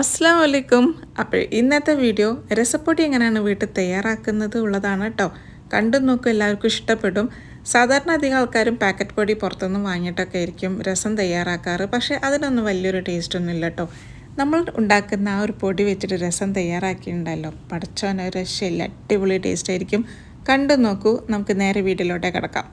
അസ്സാം വലൈക്കും അപ്പോൾ ഇന്നത്തെ വീഡിയോ രസപ്പൊടി എങ്ങനെയാണ് വീട്ടിൽ തയ്യാറാക്കുന്നത് ഉള്ളതാണ് കേട്ടോ. കണ്ടു നോക്കും എല്ലാവർക്കും ഇഷ്ടപ്പെടും. സാധാരണ അധികം ആൾക്കാരും പാക്കറ്റ് പൊടി പുറത്തുനിന്ന് വാങ്ങിയിട്ടൊക്കെ ആയിരിക്കും രസം തയ്യാറാക്കാറ്. പക്ഷേ അതിനൊന്നും വലിയൊരു ടേസ്റ്റ് ഒന്നും ഇല്ല കേട്ടോ. നമ്മൾ ഉണ്ടാക്കുന്ന ആ ഒരു പൊടി വെച്ചിട്ട് രസം തയ്യാറാക്കിയിട്ടുണ്ടല്ലോ. പഠിച്ചോനൊരു രക്ഷയില്ല അടിപൊളി ടേസ്റ്റ് ആയിരിക്കും. കണ്ടു നോക്കൂ നമുക്ക് നേരെ വീട്ടിലോട്ടേ കിടക്കാം.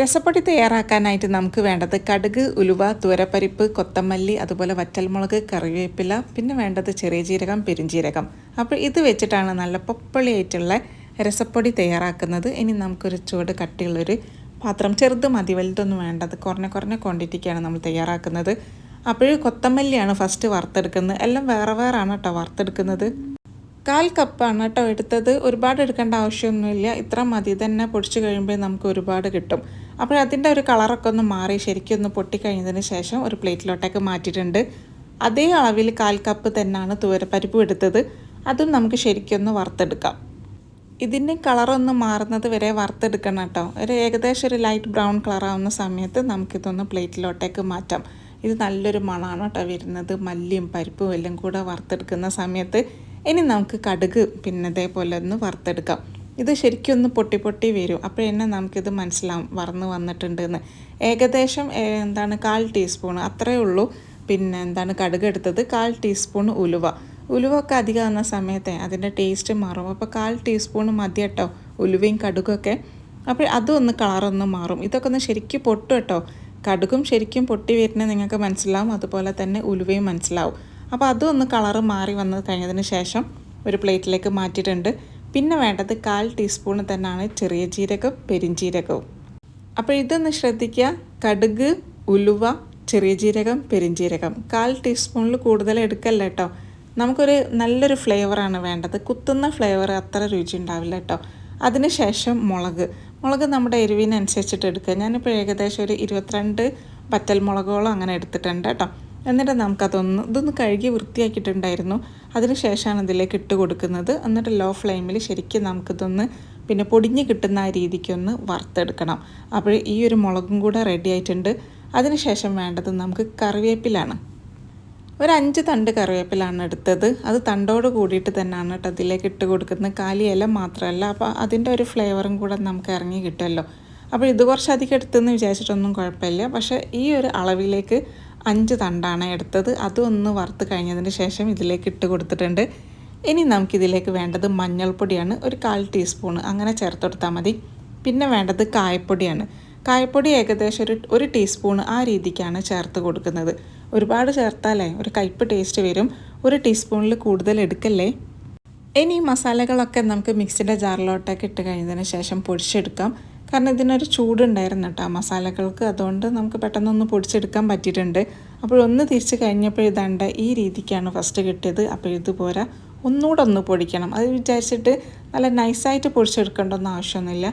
രസപ്പൊടി തയ്യാറാക്കാനായിട്ട് നമുക്ക് വേണ്ടത് കടുക് ഉലുവ തുവരപ്പരിപ്പ് കൊത്തമല്ലി അതുപോലെ വറ്റൽമുളക് കറിവേപ്പില പിന്നെ വേണ്ടത് ചെറിയ ജീരകം പെരുംജീരകം. അപ്പോൾ ഇത് വെച്ചിട്ടാണ് നല്ല പൊപ്പളിയായിട്ടുള്ള രസപ്പൊടി തയ്യാറാക്കുന്നത്. ഇനി നമുക്കൊരു ചുവട് കട്ടിയുള്ളൊരു പാത്രം ചെറുത് മതി വലുതൊന്നും വേണ്ടത് കുറഞ്ഞ കുറഞ്ഞ ക്വാണ്ടിറ്റിക്കാണ് നമ്മൾ തയ്യാറാക്കുന്നത്. അപ്പോഴും കൊത്തമല്ലിയാണ് ഫസ്റ്റ് വറുത്തെടുക്കുന്നത്. എല്ലാം വേറെ വേറെ ആണ് കേട്ടോ വറുത്തെടുക്കുന്നത്. കാൽ കപ്പാണ് കേട്ടോ എടുത്തത്. ഒരുപാട് എടുക്കേണ്ട ആവശ്യമൊന്നുമില്ല. ഇത്ര മതി തന്നെ പൊടിച്ച് കഴിയുമ്പോൾ നമുക്ക് ഒരുപാട് കിട്ടും. അപ്പോൾ അതിന്റെ ഒരു കളറൊക്കെ ഒന്ന് മാറി ശരിക്കും ഒന്ന് പൊട്ടിക്കഴിഞ്ഞതിന് ശേഷം ഒരു പ്ലേറ്റിലോട്ടേക്ക് മാറ്റിയിട്ടുണ്ട്. അതേ അളവിൽ കാൽ കപ്പ് തന്നെയാണ് തുവരപ്പരിപ്പ് എടുത്തത്. അതും നമുക്ക് ശരിക്കൊന്ന് വറുത്തെടുക്കാം. ഇതിന്റെ കളറൊന്ന് മാറുന്നത് വരെ വറുത്തെടുക്കണം കേട്ടോ. ഒരു ഏകദേശം ഒരു ലൈറ്റ് ബ്രൗൺ കളറാവുന്ന സമയത്ത് നമുക്കിതൊന്ന് പ്ലേറ്റിലോട്ടേക്ക് മാറ്റാം. ഇത് നല്ലൊരു മണമാണ് കേട്ടോ വരുന്നത്. മല്ലിയും പരിപ്പും എല്ലാം കൂടെ വറുത്തെടുക്കുന്ന സമയത്ത് ഇനി നമുക്ക് കടുക് പിന്നെ ഇതേപോലെ ഒന്ന് വറുത്തെടുക്കാം. ഇത് ശരിക്കും ഒന്ന് പൊട്ടി പൊട്ടി വരും. അപ്പോൾ തന്നെ നമുക്കിത് മനസ്സിലാവും വറന്ന് വന്നിട്ടുണ്ടെന്ന്. ഏകദേശം എന്താണ് കാൽ ടീസ്പൂൺ അത്രയേ ഉള്ളൂ. പിന്നെ എന്താണ് കടുക് എടുത്തത് കാൽ ടീസ്പൂൺ ഉലുവ. ഉലുവ ഒക്കെ അധികം സമയത്തെ അതിന്റെ ടേസ്റ്റ് മാറും. അപ്പോൾ കാൽ ടീസ്പൂൺ മതി കേട്ടോ ഉലുവയും കടുകൊക്കെ. അപ്പോൾ അതും ഒന്ന് കളറൊന്ന് മാറും. ഇതൊക്കെ ഒന്ന് ശരിക്കും പൊട്ടും കേട്ടോ. കടുകും ശരിക്കും പൊട്ടി വരുന്നത് നിങ്ങൾക്ക് മനസ്സിലാവും. അതുപോലെ തന്നെ ഉലുവയും മനസ്സിലാവും. അപ്പോൾ അതും ഒന്ന് കളറ് മാറി വന്ന് കഴിഞ്ഞതിന് ശേഷം ഒരു പ്ലേറ്റിലേക്ക് മാറ്റിയിട്ടുണ്ട്. പിന്നെ വേണ്ടത് കാൽ ടീസ്പൂണ് തന്നെയാണ് ചെറിയ ജീരകവും പെരിഞ്ജീരകവും അപ്പോൾ ഇതൊന്ന് ശ്രദ്ധിക്കുക. കടുക് ഉലുവ ചെറിയ ജീരകം പെരിഞ്ജീരകം കാൽ ടീസ്പൂണിൽ കൂടുതൽ എടുക്കല്ല കേട്ടോ. നമുക്കൊരു നല്ലൊരു ഫ്ലേവറാണ് വേണ്ടത്. കുത്തുന്ന ഫ്ലേവർ അത്ര രുചി ഉണ്ടാവില്ല കേട്ടോ. അതിനുശേഷം മുളക്. മുളക് നമ്മുടെ എരിവിനനുസരിച്ചിട്ട് എടുക്കുക. ഞാനിപ്പോൾ ഏകദേശം ഒരു ഇരുപത്തിരണ്ട് പറ്റൽ മുളകോളം അങ്ങനെ എടുത്തിട്ടുണ്ട് കേട്ടോ. എന്നിട്ട് നമുക്കതൊന്ന് ഇതൊന്ന് കഴുകി വൃത്തിയാക്കിയിട്ടുണ്ടായിരുന്നു. അതിനുശേഷമാണ് ഇതിലേക്ക് ഇട്ട് കൊടുക്കുന്നത്. എന്നിട്ട് ലോ ഫ്ലെയിമിൽ ശരിക്കും നമുക്കിതൊന്ന് പിന്നെ പൊടിഞ്ഞ് കിട്ടുന്ന ആ രീതിക്കൊന്ന് വറുത്തെടുക്കണം. അപ്പോൾ ഈ ഒരു മുളകും കൂടെ റെഡി ആയിട്ടുണ്ട്. അതിനുശേഷം വേണ്ടത് നമുക്ക് കറിവേപ്പിലാണ്. ഒരു അഞ്ച് തണ്ട് കറിവേപ്പിലാണ് എടുത്തത്. അത് തണ്ടോട് കൂടിയിട്ട് തന്നെയാണ് കേട്ടോ അതിലേക്ക് ഇട്ട് കൊടുക്കുന്നത്. കാലി ഇല മാത്രമല്ല അപ്പോൾ അതിന്റെ ഒരു ഫ്ലേവറും കൂടെ നമുക്ക് ഇറങ്ങി കിട്ടുമല്ലോ. അപ്പോൾ ഇത് കുറച്ചധികം എടുത്തെന്ന് വിചാരിച്ചിട്ടൊന്നും കുഴപ്പമില്ല. പക്ഷേ ഈ ഒരു അളവിലേക്ക് അഞ്ച് തണ്ടാണ് എടുത്തത്. അതൊന്ന് വറുത്ത് കഴിഞ്ഞതിന് ശേഷം ഇതിലേക്ക് ഇട്ട് കൊടുത്തിട്ടുണ്ട്. ഇനി നമുക്കിതിലേക്ക് വേണ്ടത് മഞ്ഞൾപ്പൊടിയാണ്. ഒരു കാൽ ടീസ്പൂൺ അങ്ങനെ ചേർത്ത് കൊടുത്താൽ മതി. പിന്നെ വേണ്ടത് കായപ്പൊടിയാണ്. കായപ്പൊടി ഏകദേശം ഒരു ഒരു ടീസ്പൂൺ ആ രീതിക്കാണ് ചേർത്ത് കൊടുക്കുന്നത്. ഒരുപാട് ചേർത്താലേ ഒരു കയ്പ്പ് ടേസ്റ്റ് വരും. ഒരു ടീസ്പൂണിൽ കൂടുതൽ എടുക്കല്ലേ? ഇനി മസാലകളൊക്കെ നമുക്ക് മിക്സിന്റെ ജാറിലോട്ടൊക്കെ ഇട്ട് കഴിഞ്ഞതിന് ശേഷം പൊടിച്ചെടുക്കാം. കാരണം ഇതിനൊരു ചൂടുണ്ടായിരുന്നു കേട്ടോ. മസാലകൾക്ക് അതുകൊണ്ട് നമുക്ക് പെട്ടെന്നൊന്ന് പൊടിച്ചെടുക്കാൻ പറ്റിയിട്ടുണ്ട്. അപ്പോഴൊന്ന് തിരിച്ച് കഴിഞ്ഞപ്പോൾ ഇതാണ്ട ഈ രീതിക്കാണ് ഫസ്റ്റ് കിട്ടിയത്. അപ്പോൾ ഇതുപോലെ ഒന്നുകൂടെ ഒന്ന് പൊടിക്കണം. അത് വിചാരിച്ചിട്ട് നല്ല നൈസായിട്ട് പൊടിച്ചെടുക്കേണ്ടൊന്നും ആവശ്യമൊന്നുമില്ല.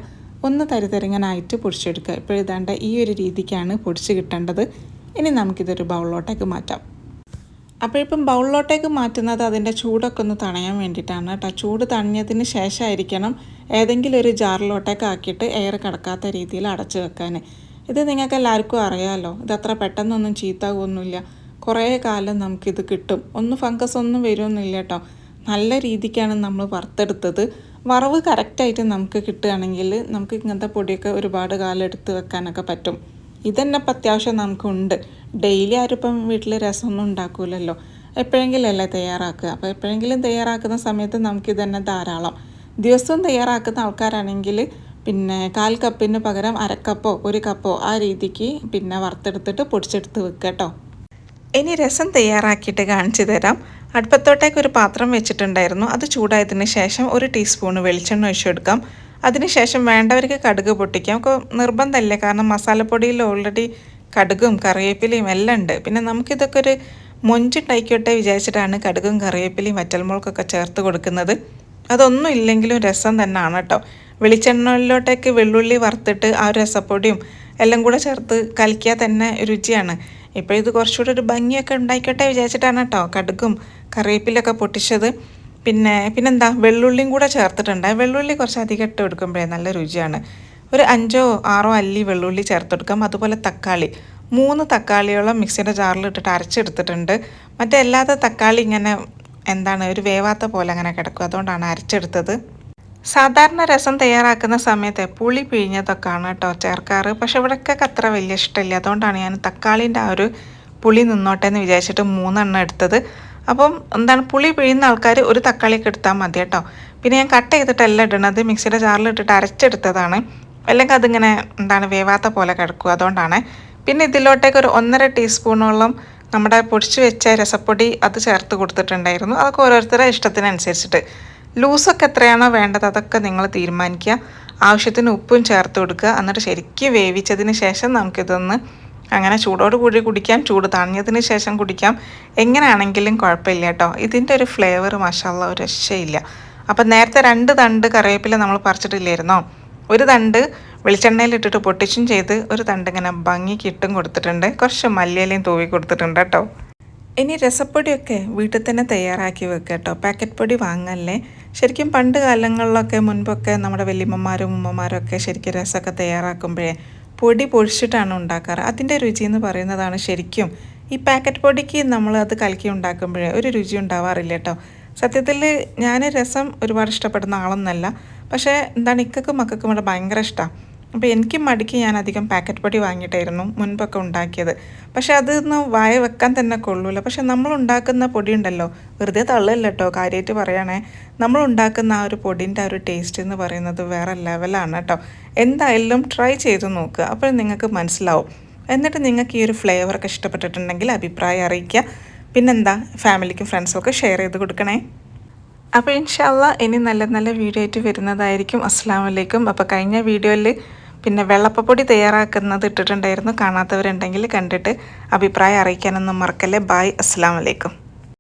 ഒന്ന് തരിതരിങ്ങനായിട്ട് പൊടിച്ചെടുക്കുക. ഇപ്പോൾ ഇതാണ്ട് ഈ ഒരു രീതിക്കാണ് പൊടിച്ച് കിട്ടേണ്ടത്. ഇനി നമുക്കിതൊരു ബൗളിലോട്ടേക്ക് മാറ്റാം. അപ്പോൾ ഇപ്പം ബൗളിലോട്ടേക്ക് മാറ്റുന്നത് അതിന്റെ ചൂടൊക്കെ ഒന്ന് തണയാൻ വേണ്ടിയിട്ടാണ് കേട്ടോ. ചൂട് തണിഞ്ഞതിന് ശേഷമായിരിക്കണം ഏതെങ്കിലും ഒരു ജാറിലോട്ടേക്ക് ആക്കിയിട്ട് എയർ കിടക്കാത്ത രീതിയിൽ അടച്ചു വെക്കാൻ. ഇത് നിങ്ങൾക്ക് എല്ലാവർക്കും അറിയാമല്ലോ ഇത് അത്ര പെട്ടെന്നൊന്നും ചീത്താകുമൊന്നുമില്ല കുറേ കാലം നമുക്കിത് കിട്ടും. ഒന്ന് ഫംഗസ് ഒന്നും വരുമൊന്നുമില്ല കേട്ടോ. നല്ല രീതിക്കാണ് നമ്മൾ വറുത്തെടുത്തത്. വറവ് കറക്റ്റായിട്ട് നമുക്ക് കിട്ടുകയാണെങ്കിൽ നമുക്ക് ഇങ്ങനത്തെ പൊടിയൊക്കെ ഒരുപാട് കാലം എടുത്ത് വെക്കാനൊക്കെ പറ്റും. ഇതന്നെ ഇപ്പം അത്യാവശ്യം നമുക്കുണ്ട്. ഡെയിലി ആരും ഇപ്പം വീട്ടിൽ രസമൊന്നും എപ്പോഴെങ്കിലും അല്ലേ തയ്യാറാക്കുക. അപ്പോൾ എപ്പോഴെങ്കിലും തയ്യാറാക്കുന്ന സമയത്ത് നമുക്കിതന്നെ ധാരാളം. ദിവസവും തയ്യാറാക്കുന്ന ആൾക്കാരാണെങ്കിൽ പിന്നെ കാൽ കപ്പിന് പകരം അരക്കപ്പോ ഒരു കപ്പോ ആ രീതിക്ക് പിന്നെ വറുത്തെടുത്തിട്ട് പൊടിച്ചെടുത്ത് വെക്കുക കേട്ടോ. ഇനി രസം തയ്യാറാക്കിയിട്ട് കാണിച്ചു തരാം. അടുപ്പത്തോട്ടേക്ക് ഒരു പാത്രം വെച്ചിട്ടുണ്ടായിരുന്നു. അത് ചൂടായതിന് ശേഷം ഒരു ടീസ്പൂണ് വെളിച്ചെണ്ണ ഒഴിച്ചെടുക്കാം അതിനുശേഷം വേണ്ടവർക്ക് കടുക് പൊട്ടിക്കാം. ഒക്കെ നിർബന്ധമല്ലേ? കാരണം മസാലപ്പൊടിയിൽ ഓൾറെഡി കടുകും കറിവേപ്പിലയും എല്ലാം ഉണ്ട്. പിന്നെ നമുക്കിതൊക്കെ ഒരു മൊഞ്ചുണ്ടായിക്കോട്ടെ വിചാരിച്ചിട്ടാണ് കടുകും കറിവേപ്പിലയും വറ്റൽമുളകൊക്കെ ചേർത്ത് കൊടുക്കുന്നത്. അതൊന്നും ഇല്ലെങ്കിലും രസം തന്നെയാണ് കേട്ടോ. വെളിച്ചെണ്ണയിലോട്ടേക്ക് വെള്ളുള്ളി വറുത്തിട്ട് ആ രസപ്പൊടിയും എല്ലാം കൂടെ ചേർത്ത് കലക്കിയാൽ തന്നെ രുചിയാണ്. ഇപ്പോൾ ഇത് കുറച്ചുകൂടെ ഒരു ഭംഗിയൊക്കെ ഉണ്ടായിക്കോട്ടെ വിചാരിച്ചിട്ടാണ് കേട്ടോ കടുകും കറിവേപ്പിലൊക്കെ പൊട്ടിച്ചത്. പിന്നെ പിന്നെന്താ? വെള്ളുള്ളിയും കൂടെ ചേർത്തിട്ടുണ്ട്. വെള്ളുള്ളി കുറച്ച് അധികം ഇട്ട് കൊടുക്കുമ്പോഴേ നല്ല രുചിയാണ്. ഒരു അഞ്ചോ ആറോ അല്ലി വെള്ളുള്ളി ചേർത്ത് കൊടുക്കാം അതുപോലെ തക്കാളി. മൂന്ന് തക്കാളിയോളം മിക്സിയുടെ ജാറിൽ ഇട്ടിട്ട് അരച്ചെടുത്തിട്ടുണ്ട്. മറ്റേ അല്ലാത്ത തക്കാളി ഇങ്ങനെ എന്താണ് ഒരു വേവാത്ത പോലെ അങ്ങനെ കിടക്കും. അതുകൊണ്ടാണ് അരച്ചെടുത്തത്. സാധാരണ രസം തയ്യാറാക്കുന്ന സമയത്ത് പുളി പിഴിഞ്ഞതൊക്കെയാണ് കേട്ടോ ചേർക്കാറ്. പക്ഷെ ഇവിടെയൊക്കെ അത്ര വലിയ ഇഷ്ടമില്ല. അതുകൊണ്ടാണ് ഞാൻ തക്കാളിന്റെ ആ ഒരു പുളി നിന്നോട്ടെ എന്ന് വിചാരിച്ചിട്ട് മൂന്നെണ്ണം എടുത്തത്. അപ്പം എന്താണ് പുളി പിഴിയുന്ന ആൾക്കാർ ഒരു തക്കാളിയൊക്കെ എടുത്താൽ മതി കേട്ടോ. പിന്നെ ഞാൻ കട്ട് ചെയ്തിട്ടല്ല ഇടണത്. മിക്സിയുടെ ജാറിൽ ഇട്ടിട്ട് അരച്ചെടുത്തതാണ്. അല്ലെങ്കിൽ അതിങ്ങനെ എന്താണ് വേവാത്ത പോലെ കിടക്കും അതുകൊണ്ടാണ്. പിന്നെ ഇതിലോട്ടേക്ക് ഒരു ഒന്നര ടീസ്പൂണോളം നമ്മുടെ പൊടിച്ച് വെച്ച രസപ്പൊടി അത് ചേർത്ത് കൊടുത്തിട്ടുണ്ടായിരുന്നു. അതൊക്കെ ഓരോരുത്തരുടെ ഇഷ്ടത്തിനനുസരിച്ചിട്ട്. ലൂസൊക്കെ എത്രയാണോ വേണ്ടത് അതൊക്കെ നിങ്ങൾ തീരുമാനിക്കുക. ആവശ്യത്തിന് ഉപ്പും ചേർത്ത് കൊടുക്കുക. എന്നിട്ട് ശരിക്കും വേവിച്ചതിന് ശേഷം നമുക്കിതൊന്ന് അങ്ങനെ ചൂടോട് കൂടി കുടിക്കാം. ചൂട് തണിഞ്ഞതിന് ശേഷം കുടിക്കാം. എങ്ങനെയാണെങ്കിലും കുഴപ്പമില്ല കേട്ടോ. ഇതിന്റെ ഒരു ഫ്ലേവർ മഷാല്ല ഒരു രക്ഷയില്ല. അപ്പം നേരത്തെ രണ്ട് തണ്ട് കറിവേപ്പില നമ്മൾ പറിച്ചിട്ടില്ലായിരുന്നോ? ഒരു തണ്ട് വെളിച്ചെണ്ണയിൽ ഇട്ടിട്ട് പൊട്ടിച്ചും ചെയ്ത് ഒരു തണ്ട് ഇങ്ങനെ ഭംഗിക്ക് ഇട്ടും കൊടുത്തിട്ടുണ്ട്. കുറച്ച് മല്ലിയിലയും തൂവി കൊടുത്തിട്ടുണ്ട് കേട്ടോ. ഇനി രസപ്പൊടിയൊക്കെ വീട്ടിൽ തന്നെ തയ്യാറാക്കി വെക്കുക കേട്ടോ. പാക്കറ്റ് പൊടി വാങ്ങല്ലേ. ശരിക്കും പണ്ട് കാലങ്ങളിലൊക്കെ മുൻപൊക്കെ നമ്മുടെ വലിയമ്മമാരും ഉമ്മമാരും ഒക്കെ ശരിക്കും രസമൊക്കെ തയ്യാറാക്കുമ്പോഴേ പൊടി പൊഴിച്ചിട്ടാണ് ഉണ്ടാക്കാറ്. അതിന്റെ രുചി എന്ന് പറയുന്നതാണ് ശരിക്കും. ഈ പാക്കറ്റ് പൊടിക്ക് നമ്മൾ അത് കലക്കി ഉണ്ടാക്കുമ്പോഴേ ഒരു രുചി ഉണ്ടാവാറില്ല കേട്ടോ. സത്യത്തിൽ ഞാൻ രസം ഒരുപാട് ഇഷ്ടപ്പെടുന്ന ആളൊന്നല്ല. പക്ഷേ എന്താണ് ഇക്കക്കും മക്കൾക്കും ഇവിടെ ഭയങ്കര ഇഷ്ടമാണ് അപ്പോൾ എനിക്ക് മടിക്ക് ഞാൻ അധികം പാക്കറ്റ് പൊടി വാങ്ങിയിട്ടായിരുന്നു മുൻപൊക്കെ ഉണ്ടാക്കിയത്. പക്ഷേ അതൊന്ന് വായ വെക്കാൻ തന്നെ കൊള്ളൂല. പക്ഷേ നമ്മൾ ഉണ്ടാക്കുന്ന പൊടി ഉണ്ടല്ലോ വെറുതെ തള്ളല്ല കേട്ടോ കാര്യമായിട്ട് പറയുകയാണേ നമ്മൾ ഉണ്ടാക്കുന്ന ആ ഒരു പൊടിന്റെ ആ ഒരു ടേസ്റ്റ് എന്ന് പറയുന്നത് വേറെ ലെവലാണ് കേട്ടോ എന്തായാലും ട്രൈ ചെയ്ത് നോക്കുക അപ്പോൾ നിങ്ങൾക്ക് മനസ്സിലാവും. എന്നിട്ട് നിങ്ങൾക്ക് ഈ ഒരു ഫ്ലേവറൊക്കെ ഇഷ്ടപ്പെട്ടിട്ടുണ്ടെങ്കിൽ അഭിപ്രായം അറിയിക്കുക. പിന്നെന്താ ഫാമിലിക്കും ഫ്രണ്ട്സും ഒക്കെ ഷെയർ ചെയ്ത് കൊടുക്കണേ. അപ്പോൾ ഇൻഷാല്ല ഇനി നല്ല നല്ല വീഡിയോ ആയിട്ട് വരുന്നതായിരിക്കും. അസ്സാം വലൈക്കും അപ്പോൾ കഴിഞ്ഞ വീഡിയോയിൽ പിന്നെ വെള്ളപ്പൊടി തയ്യാറാക്കുന്നത് ഇട്ടിട്ടുണ്ടായിരുന്നു. കാണാത്തവരുണ്ടെങ്കിൽ കണ്ടിട്ട് അഭിപ്രായം അറിയിക്കാനൊന്നും മറക്കല്ലേ. ബായ് അസ്സാം വലൈക്കും